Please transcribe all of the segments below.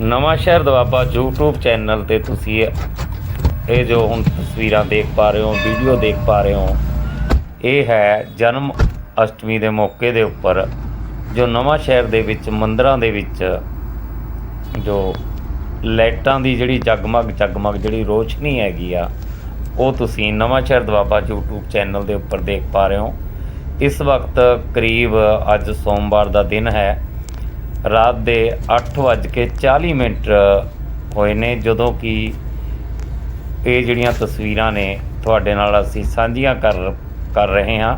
ਨਵਾਂ ਸ਼ਹਿਰ Doaba YouTube channel ਤੇ ਤੁਸੀਂ ਇਹ ਜੋ ਹੁਣ ਤਸਵੀਰਾਂ ਦੇਖ ਪਾ ਰਹੇ ਹੋ ਵੀਡੀਓ ਦੇਖ ਪਾ ਰਹੇ ਹੋ, ਇਹ ਹੈ ਜਨਮ ਅਸ਼ਟਮੀ ਦੇ ਮੌਕੇ ਦੇ ਉੱਪਰ ਜੋ ਨਵਾਂ ਸ਼ਹਿਰ ਦੇ ਵਿੱਚ, ਮੰਦਰਾਂ ਦੇ ਵਿੱਚ ਜੋ ਲਾਈਟਾਂ ਦੀ ਜਿਹੜੀ ਜਗਮਗ ਜਗਮਗ ਜਿਹੜੀ ਰੋਸ਼ਨੀ ਹੈਗੀ ਆ, ਉਹ ਤੁਸੀਂ Nawanshahr Doaba YouTube channel ਦੇ ਉੱਪਰ ਦੇਖ ਪਾ ਰਹੇ ਹੋ। ਇਸ ਵਕਤ ਕਰੀਬ ਅੱਜ ਸੋਮਵਾਰ ਦਾ ਦਿਨ ਹੈ। ਰਾਤ ਦੇ 8:40 ਮਿੰਟ ਹੋਏ ਨੇ, ਜਦੋਂ ਕਿ ਇਹ ਜਿਹੜੀਆਂ ਤਸਵੀਰਾਂ ਨੇ ਤੁਹਾਡੇ ਨਾਲ ਅਸੀਂ ਸਾਂਝੀਆਂ ਕਰ ਕਰ ਰਹੇ ਹਾਂ।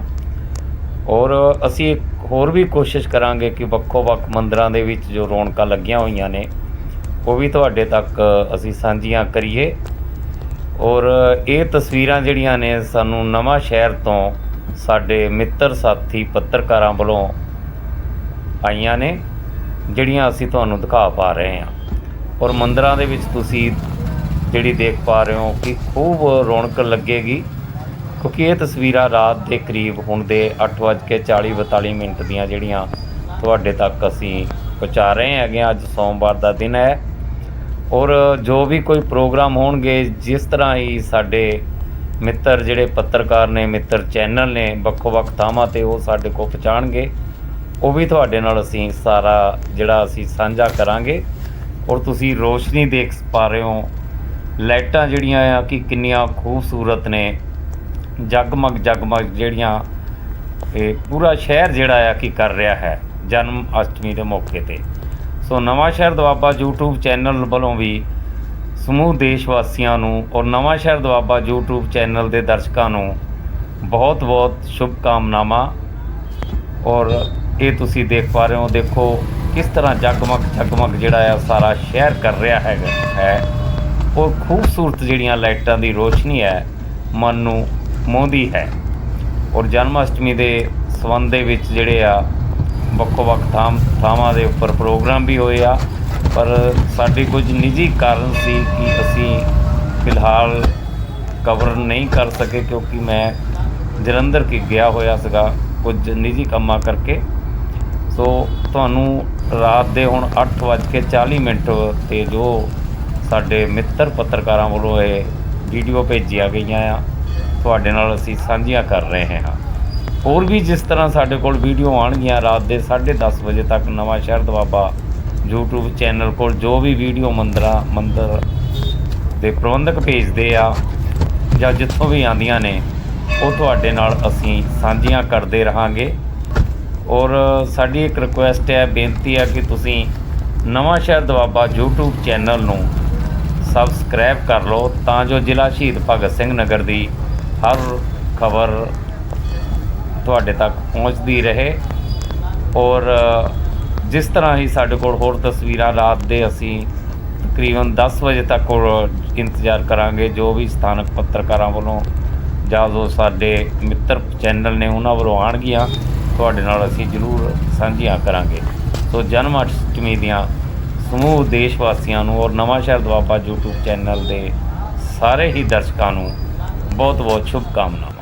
ਔਰ ਅਸੀਂ ਇੱਕ ਹੋਰ ਵੀ ਕੋਸ਼ਿਸ਼ ਕਰਾਂਗੇ ਕਿ ਵੱਖੋ ਵੱਖ ਮੰਦਰਾਂ ਦੇ ਵਿੱਚ ਜੋ ਰੌਣਕਾਂ ਲੱਗੀਆਂ ਹੋਈਆਂ ਨੇ, ਉਹ ਵੀ ਤੁਹਾਡੇ ਤੱਕ ਅਸੀਂ ਸਾਂਝੀਆਂ ਕਰੀਏ। ਔਰ ਇਹ ਤਸਵੀਰਾਂ ਜਿਹੜੀਆਂ ਨੇ, ਸਾਨੂੰ ਨਵਾਂ ਸ਼ਹਿਰ ਤੋਂ ਸਾਡੇ ਮਿੱਤਰ ਸਾਥੀ ਪੱਤਰਕਾਰਾਂ ਵੱਲੋਂ ਆਈਆਂ ਨੇ। ਜਿਹੜੀਆਂ ਅਸੀਂ ਤੁਹਾਨੂੰ ਦਿਖਾ ਪਾ ਰਹੇ ਹਾਂ ਔਰ ਮੰਦਰਾਂ ਦੇ ਵਿੱਚ ਤੁਸੀਂ ਜਿਹੜੀ ਦੇਖ ਪਾ ਰਹੇ ਹੋ ਕਿ ਖੂਬ ਰੌਣਕ ਲੱਗੇਗੀ, ਕਿਉਂਕਿ ਇਹ ਤਸਵੀਰਾਂ ਰਾਤ ਦੇ ਕਰੀਬ ਹੁਣ ਦੇ 8:40-42 ਮਿੰਟ ਦੀਆਂ ਜਿਹੜੀਆਂ ਤੁਹਾਡੇ ਤੱਕ ਅਸੀਂ ਪਹੁੰਚਾ ਰਹੇ ਹੈਗੇ ਹਾਂ। ਅੱਜ ਸੋਮਵਾਰ ਦਾ ਦਿਨ ਹੈ ਔਰ ਜੋ ਵੀ ਕੋਈ ਪ੍ਰੋਗਰਾਮ ਹੋਣਗੇ, ਜਿਸ ਤਰ੍ਹਾਂ ਹੀ ਸਾਡੇ ਮਿੱਤਰ ਜਿਹੜੇ ਪੱਤਰਕਾਰ ਨੇ, ਮਿੱਤਰ ਚੈਨਲ ਨੇ, ਵੱਖੋ ਵੱਖ ਥਾਵਾਂ ਤੇ ਉਹ ਸਾਡੇ ਕੋਲ ਪਹੁੰਚਾਣਗੇ ਉਹ ਵੀ ਤੁਹਾਡੇ ਨਾਲ ਅਸੀਂ ਸਾਰਾ ਜਿਹੜਾ ਅਸੀਂ ਸਾਂਝਾ ਕਰਾਂਗੇ। ਔਰ ਤੁਸੀਂ ਰੋਸ਼ਨੀ ਦੇਖ ਪਾ ਰਹੇ ਹੋ। ਲਾਈਟਾਂ ਜਿਹੜੀਆਂ ਆ ਕਿ ਕਿੰਨੀਆਂ ਖੂਬਸੂਰਤ ਨੇ। ਜਗਮਗ ਜਗਮਗ ਜਿਹੜੀਆਂ ਇਹ ਪੂਰਾ ਸ਼ਹਿਰ ਜਿਹੜਾ ਆ ਕਿ ਕਰ ਰਿਹਾ ਹੈ ਜਨਮ ਅਸ਼ਟਮੀ ਦੇ ਮੌਕੇ ਤੇ। ਸੋ ਨਵਾਂ ਸ਼ਹਿਰ ਦੁਆਬਾ YouTube ਚੈਨਲ ਵੱਲੋਂ ਵੀ ਸਮੂਹ ਦੇਸ਼ ਵਾਸੀਆਂ ਨੂੰ ਔਰ ਨਵਾਂ ਸ਼ਹਿਰ ਦੁਆਬਾ YouTube ਚੈਨਲ ਦੇ ਦਰਸ਼ਕਾਂ ਨੂੰ ਬਹੁਤ ਬਹੁਤ ਸ਼ੁਭ ਕਾਮਨਾਵਾਂ ਔਰ ਇਹ ਤੁਸੀਂ ਦੇਖ ਪਾ ਰਹੇ ਹੋ, ਦੇਖੋ ਕਿਸ ਤਰ੍ਹਾਂ ਜਗਮਗ ਜਗਮਗ ਜਿਹੜਾ ਆ ਸਾਰਾ ਸ਼ਹਿਰ ਕਰ ਰਿਹਾ ਹੈਗਾ ਹੈ। ਔਰ ਖੂਬਸੂਰਤ ਜਿਹੜੀਆਂ ਲਾਈਟਾਂ ਦੀ ਰੋਸ਼ਨੀ ਹੈ, ਮਨ ਨੂੰ ਮੋਹਦੀ ਹੈ। ਔਰ ਜਨਮ ਅਸ਼ਟਮੀ ਦੇ ਸੰਬੰਧ ਦੇ ਵਿੱਚ ਜਿਹੜੇ ਆ ਵੱਖੋ ਵੱਖ ਥਾਂ ਥਾਵਾਂ ਦੇ ਉੱਪਰ ਪ੍ਰੋਗਰਾਮ ਵੀ ਹੋਏ ਆ। ਪਰ ਸਾਡੇ ਕੁਝ ਨਿੱਜੀ ਕਾਰਨ ਸੀ ਕਿ ਅਸੀਂ ਫਿਲਹਾਲ ਕਵਰ ਨਹੀਂ ਕਰ ਸਕੇ ਕਿਉਂਕਿ ਮੈਂ ਜਲੰਧਰ ਕੀ ਗਿਆ ਹੋਇਆ ਸੀਗਾ ਕੁਝ ਨਿੱਜੀ ਕੰਮਾਂ ਕਰਕੇ। ਸੋ ਤੁਹਾਨੂੰ ਰਾਤ ਦੇ ਹੁਣ 8:40 ਮਿੰਟ ਤੇ ਜੋ ਸਾਡੇ ਮਿੱਤਰ ਪੱਤਰਕਾਰਾਂ ਵੱਲੋਂ ਇਹ ਵੀਡੀਓ ਭੇਜੀਆਂ ਗਈਆਂ ਆ, ਤੁਹਾਡੇ ਨਾਲ ਅਸੀਂ ਸਾਂਝੀਆਂ ਕਰ ਰਹੇ ਹਾਂ। ਹੋਰ ਵੀ ਜਿਸ ਤਰ੍ਹਾਂ ਸਾਡੇ ਕੋਲ ਵੀਡੀਓ ਆਉਣਗੀਆਂ ਰਾਤ ਦੇ 10:30 ਵਜੇ ਤੱਕ ਨਵਾਂ ਸ਼ਹਿਰ ਦਵਾਬਾ YouTube ਚੈਨਲ ਕੋਲ, ਜੋ ਵੀ ਵੀਡੀਓ ਮੰਦਰਾ, ਮੰਦਰ ਦੇ ਪ੍ਰਬੰਧਕ ਭੇਜਦੇ ਆ ਜਾਂ ਜਿੱਥੋਂ ਵੀ ਆਂਦੀਆਂ ਨੇ, ਉਹ ਤੁਹਾਡੇ ਨਾਲ ਅਸੀਂ ਸਾਂਝੀਆਂ ਕਰਦੇ ਰਹਾਂਗੇ। ਔਰ ਸਾਡੀ ਇੱਕ ਰਿਕੁਐਸਟ ਹੈ, ਬੇਨਤੀ ਹੈ ਕਿ ਤੁਸੀਂ Nawanshahr Doaba YouTube channel ਨੂੰ ਸਬਸਕ੍ਰਾਈਬ ਕਰ ਲਓ, ਤਾਂ ਜੋ ਜ਼ਿਲ੍ਹਾ ਸ਼ਹੀਦ ਭਗਤ ਸਿੰਘ ਨਗਰ ਦੀ ਹਰ ਖਬਰ ਤੁਹਾਡੇ ਤੱਕ ਪਹੁੰਚਦੀ ਰਹੇ। ਔਰ ਜਿਸ ਤਰ੍ਹਾਂ ਹੀ ਸਾਡੇ ਕੋਲ ਹੋਰ ਤਸਵੀਰਾਂ ਰਾਤ ਦੇ ਅਸੀਂ ਤਕਰੀਬਨ 10 ਵਜੇ ਤੱਕ ਇੰਤਜ਼ਾਰ ਕਰਾਂਗੇ, ਜੋ ਵੀ ਸਥਾਨਕ ਪੱਤਰਕਾਰਾਂ ਵੱਲੋਂ ਜਾਂ ਜੋ ਸਾਡੇ ਮਿੱਤਰ ਚੈਨਲ ਨੇ ਉਹਨਾਂ ਵੱਲੋਂ ਆਉਣਗੀਆਂ। ਤੁਹਾਡੇ ਨਾਲ ਅਸੀਂ ਜ਼ਰੂਰ ਸਾਂਝੀਆਂ ਕਰਾਂਗੇ। ਸੋ ਜਨਮ ਅਸ਼ਟਮੀ ਦੀਆਂ ਸਮੂਹ ਦੇਸ਼ ਵਾਸੀਆਂ ਨੂੰ ਔਰ ਨਵਾਂ ਸ਼ਹਿਰ ਦੁਆਬਾ YouTube ਚੈਨਲ ਦੇ ਸਾਰੇ ਹੀ ਦਰਸ਼ਕਾਂ ਨੂੰ ਬਹੁਤ ਬਹੁਤ ਸ਼ੁਭ ਕਾਮਨਾਵਾਂ